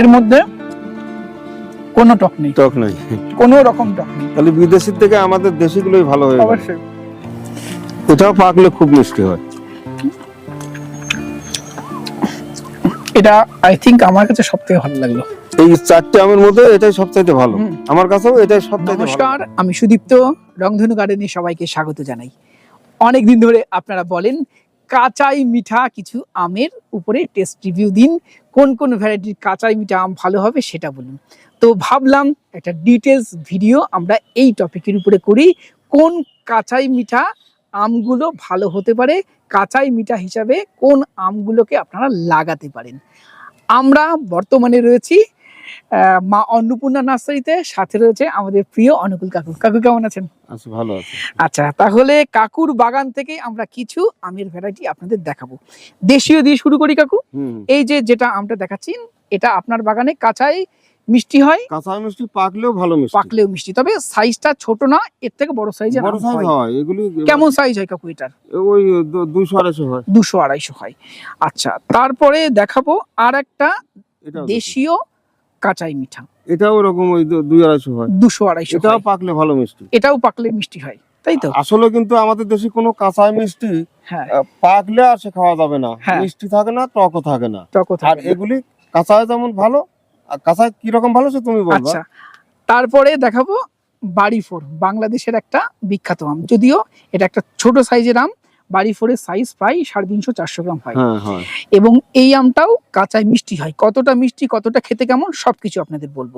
এর মধ্যে কোনো টক নেই। টক নাই। কোনো রকম টক নেই। তাহলে বিদেশির থেকে আমাদের দেশিগুলোই ভালো হয়ে অবশ্যই। এটাও পাকলে খুব মিষ্টি হয়। এটা আই থিংক আমার কাছে সব থেকে ভালো লাগল। এই চারটে আমের মধ্যে এটাই সবচাইতে ভালো। আমার কাছেও এটাই সবচাইতে ভালো। নমস্কার আমি সুদীপ্ত রংধনু গার্ডেনে সবাইকে স্বাগত জানাই। অনেক দিন ধরে আপনারা বলেন কাঁচাই মিঠা কিছু আমের উপরে টেস্ট রিভিউ দিন। কোন কোন ভ্যারাইটির কাঁচাই মিঠা আম ভালো হবে সেটা বলুন। তো ভাবলাম একটা ডিটেলস ভিডিও আমরা এই টপিকের উপরে করি। কোন কাঁচাই মিঠা আমগুলো ভালো হতে পারে, কাঁচাই মিঠা হিসাবে কোন আমগুলোকে আপনারা লাগাতে পারেন। আমরা বর্তমানে রয়েছি মা অন্নপূর্ণা নার্সারিতে সাথে রয়েছে আমাদের প্রিয় অনুকূল কাকু। কাকু কেমন আছেন? আচ্ছা ভালো আচ্ছা তাহলে কাকুর বাগান থেকে আমরা কিছু আমের ভ্যারাইটি আপনাদের দেখাবো। দেশীয় দিয়ে শুরু করি কাকু। এই যে যেটা আমটা দেখাচ্ছি এটা আপনার বাগানে কাঁচাই মিষ্টি হয়? কাঁচা মিষ্টি পাকলেও ভালো মিষ্টি। পাকলেও মিষ্টি তবে সাইজটা ছোট না এর থেকে বড় সাইজের বড় সাইজ হয়। এগুলি কেমন সাইজ হয় কাকু এটার? ওই দু- দুশো আড়াইশো হয়। দুশো আড়াইশো হয়। আচ্ছা তারপরে দেখাবো আর একটা দেশীয় কাঁচাই মিঠা। এটাও এরকম ওই দুই আড়াইশো হয়। দুশো আড়াইশো এটাও পাকলে ভালো মিষ্টি। এটাও পাকলে মিষ্টি হয় তাই তো? আসলে কিন্তু আমাদের দেশে কোনো কাঁচা মিষ্টি হ্যাঁ। পাকলে আর সে খাওয়া যাবে না। হ্যাঁ। মিষ্টি থাকে না টকও থাকে না। টকও আর থাকে এগুলি কাঁচায় যেমন ভালো আর কাঁচায় কীরকম ভালো সে তুমি বলবা। আচ্ছা তারপরে দেখাবো বাড়ি ফোর বাংলাদেশের একটা বিখ্যাত আম। যদিও এটা একটা ছোট সাইজের আম বাড়ি ফোরের সাইজ প্রায় সাড়ে তিনশো চারশো গ্রাম হয়। হ্যাঁ হ্যাঁ। এবং এই আমটাও কাঁচায় মিষ্টি হয়। কতটা মিষ্টি কতটা খেতে কেমন সবকিছু আপনাদের বলব।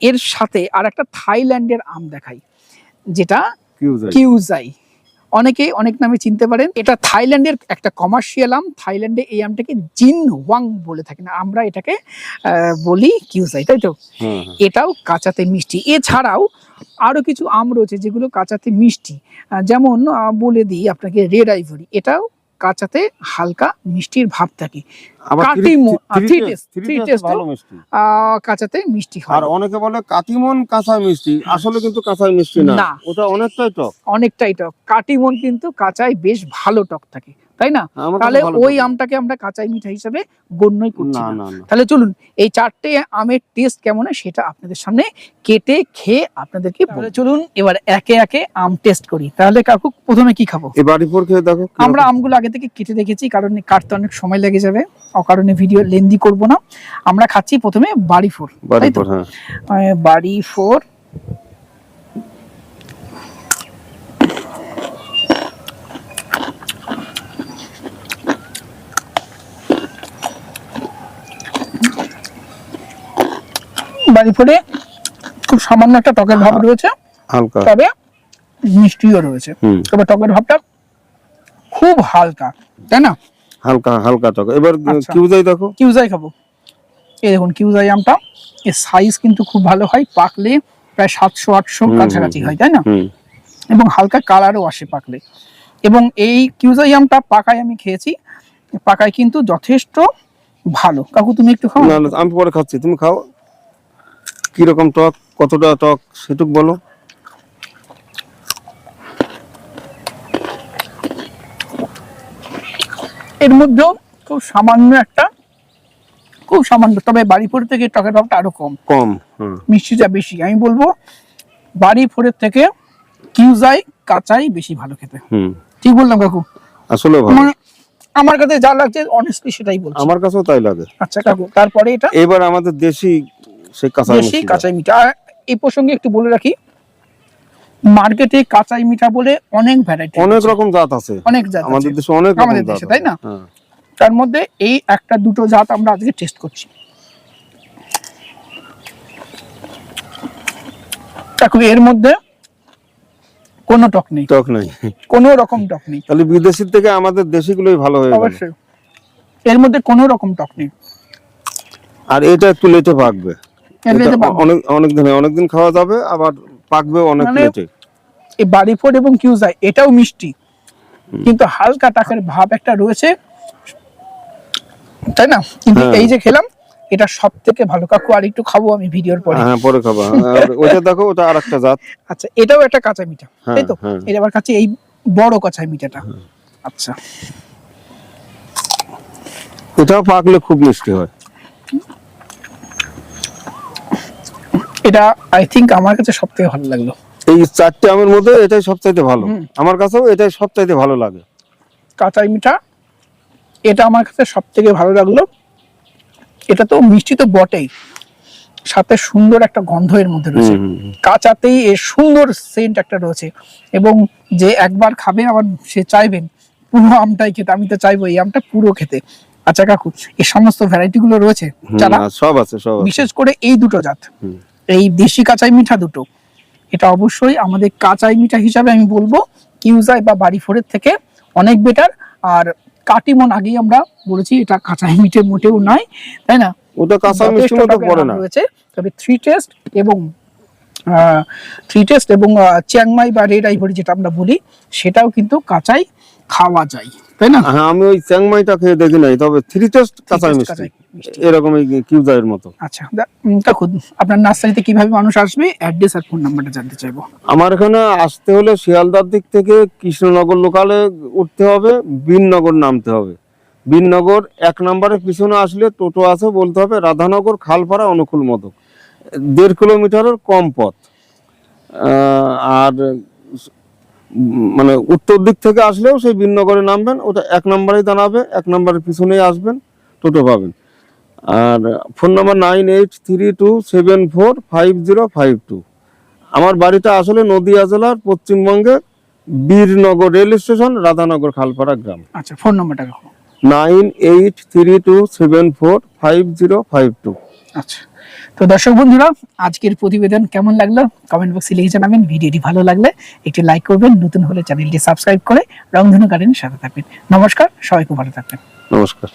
এর সাথে আর একটা থাইল্যান্ডের আম দেখাই যেটা কিউজাই। অনেকে অনেক নামে চিনতে পারেন। এটা থাইল্যান্ডের একটা কমার্শিয়াল আম। থাইল্যান্ডে এই আমটাকে জিন ওয়াং বলে থাকেন। আমরা এটাকে আহ, বলি কিউসাই তাই তো। এটাও কাঁচাতে মিষ্টি। এছাড়াও আরও কিছু আম রয়েছে যেগুলো কাঁচাতে মিষ্টি। যেমন বলে দিই আপনাকে রেড আইভরি। এটাও কাঁচাতে হালকা মিষ্টির ভাব থাকে। আবার three- three three taste, taste, three three taste ভালো মিষ্টি। আহ, কাঁচাতে মিষ্টি হয়। আর অনেকে বলে কাঁচা মিষ্টি। আসলে কিন্তু কাঁচা মিষ্টি না। ওটা অনেকটাই টক। অনেকটাই টক। কাটিমন কিন্তু কাঁচায় বেশ ভালো টক থাকে। তাই না? তাহলে ওই আমটাকে আমরা কাঁচাই মিঠা হিসাবে গণ্যই করছি না। তাহলে চলুন এই চারটে আমের টেস্ট কেমন হয় সেটা আপনাদের সামনে কেটে খেয়ে আপনাদেরকে চলুন এবার একে একে আম টেস্ট করি। তাহলে কাকু প্রথমে কি খাব? পর খেয়ে দেখো আমরা আমগুলো আগে থেকে কেটে রেখেছি কারণ কাটতে অনেক সময় লেগে যাবে। অকারণে ভিডিও লেন্দি করব না। আমরা খাচ্ছি প্রথমে বাড়ি ফোর বাড়ি তাই তো? পর হ্যাঁ। আহ, বাড়ি ফোর বাড়ি ফোরে খুব সামান্য একটা টকের ভাব রয়েছে হালকা। তবে মিষ্টিও রয়েছে। তবে টকের ভাবটা খুব হালকা তাই না? হালকা হালকা টক এবার আচ্ছা। কিউ যাই দেখো। কিউজাই খাব। এই দেখুন কিউজাই আমটা এর সাইজ কিন্তু খুব ভালো হয় পাকলে প্রায় সাতশো আটশো কাছাকাছি হয় তাই না? এবং হালকা কালারও আসে পাকলে। এবং এই কিউজাই আমটা পাকায় আমি খেয়েছি পাকায় কিন্তু যথেষ্ট ভালো। কাকু তুমি একটু খাও। না না আমি পরে খাচ্ছি তুমি খাও। কীরকম টক কতটা টক সেটুক বলো। এর মধ্যেও খুব সামান্য একটা খুব সামান্য তবে বাড়ি বাড়িপুর থেকে টকের ভাবটা আরও কম। কম হুম। মিষ্টিটা বেশি আমি বলব বাড়ি ফোরের থেকে কিউজাই কাঁচাই বেশি ভালো খেতে। হুম। ঠিক বললাম কাকু? আসলে আমার আমার কাছে যা লাগছে অনেস্টলি সেটাই বলছি। আমার কাছেও তাই লাগে। আচ্ছা কাকু তারপরে এটা? এবার আমাদের দেশি সেই কাঁচা মিষ্টিটা। কাঁচাই মিঠা। আর এই প্রসঙ্গে একটু বলে রাখি মার্কেটে কাঁচাই মিঠা বলে অনেক ভ্যারাইটি অনেক রকম জাত আছে। অনেক জাত আমাদের দেশে অনেক আমাদের দেশে, তাই না? হ্যাঁ। তার মধ্যে এই একটা দুটো জাত আমরা আজকে টেস্ট করছি। কাকু এর মধ্যে কোনো টক নেই। টক নাই। কোনো রকম টক নেই। তাহলে বিদেশির থেকে আমাদের দেশিগুলোই ভালো হয়ে অবশ্যই। এর মধ্যে কোনো রকম টক নেই। আর এটা একটু লেটে পাকবে অনেক অনেক দিন অনেক দিন খাওয়া যাবে আবার পাকবে অনেক মানে লেটে। এই বাড়িফোর্ড এবং কিউজাই এটাও মিষ্টি। কিন্তু হালকা টাকের ভাব একটা রয়েছে। তাই না? কিন্তু হ্যাঁ। এই যে খেলাম এটা সব থেকে ভালো। কাকু আর একটু খাব আমি ভিডিওর পরে। হ্যাঁ পরে খাবা। আর ওইটা দেখো ওটা আর একটা জাত। আচ্ছা এটাও একটা কাঁচা মিঠা। হ্যাঁ, তাই তো? হ্যাঁ। এটা আবার কাছে এই বড় কাঁচা মিঠাটা। আচ্ছা। এটাও পাকলে খুব মিষ্টি হয়। এটা আই থিঙ্ক আমার কাছে সবথেকে ভালো লাগল। এই চারটে আমের মধ্যে এটাই সবচাইতে ভালো। আমার কাছেও এটাই সবচাইতে ভালো লাগে। কাঁচাই মিঠা এটা আমার কাছে সবথেকে ভালো লাগল। এটা তো মিষ্টি তো বটেই। সাথে সুন্দর একটা গন্ধ এর মধ্যে রয়েছে। কাঁচাতেই এর সুন্দর সেন্ট একটা রয়েছে। এবং যে একবার খাবে আবার সে চাইবেন পুরো আমটাই খেতে। আমি তো চাইব এই আমটা পুরো খেতে। আচ্ছা কাকু এই সমস্ত ভ্যারাইটি গুলো রয়েছে? যারা সব আছে সব বিশেষ করে এই দুটো জাত। এই দেশি কাঁচাই মিঠা দুটো। এটা অবশ্যই আমাদের কাঁচাই মিঠা হিসাবে আমি বলব কিউজাই বা বাড়ি ফোরের থেকে অনেক বেটার আর কাটিমন আগেই আমরা বলেছি এটা কাঁচাই মিঠে মোটেও নাই তাই না? ওটা কাঁচা মিষ্টি মিষ্টির মতো পড়ে না। রয়েছে। তবে থ্রি টেস্ট এবং থ্রি টেস্ট এবং চিয়াংমাই বা রেড আইভরি যেটা আমরা বলি সেটাও কিন্তু কাঁচাই খাওয়া যায় তাই না? হ্যাঁ আমি ওই চ্যাংমাইটা খেয়ে দেখি নাই তবে থ্রি টেস্ট কাঁচাই মিষ্টি। এরকম কিউজারের মতো। আচ্ছা কাকু আপনার নার্সারিতে কীভাবে মানুষ আসবে অ্যাড্রেস আর ফোন নাম্বারটা জানতে চাইব। আমার এখানে আসতে হলে শিয়ালদার দিক থেকে কৃষ্ণনগর লোকালে উঠতে হবে বিননগর নামতে হবে। বিননগর এক নম্বরের পিছনে আসলে টোটো আছে বলতে হবে রাধানগর খালপাড়া অনুকূল মদক। দেড় কিলোমিটারের কম পথ। আর মানে উত্তর দিক থেকে আসলেও সেই বিননগরে নামবেন ওটা এক নম্বরেই দাঁড়াবে এক নম্বরের পিছনেই আসবেন টোটো পাবেন। আর phone number nine eight three two seven four five zero five two. আমার বাড়িটা আসলে নদিয়া জেলার পশ্চিমবঙ্গে বীরনগর রেল স্টেশন রাধানগর খালপাড়া গ্রাম। আচ্ছা ফোন নাম্বারটা nine eight three two seven four five zero five two. আচ্ছা। তো দর্শক বন্ধুরা, আজকের প্রতিবেদন কেমন লাগল? কমেন্ট বক্সে লিখে জানাবেন। ভিডিওটি ভালো লাগলে একটি লাইক করবেন, নতুন হলে চ্যানেলটি সাবস্ক্রাইব করে রংধনু গার্ডেন সাথে থাকবেন। নমস্কার, সবাইকে ভালো থাকবেন। নমস্কার।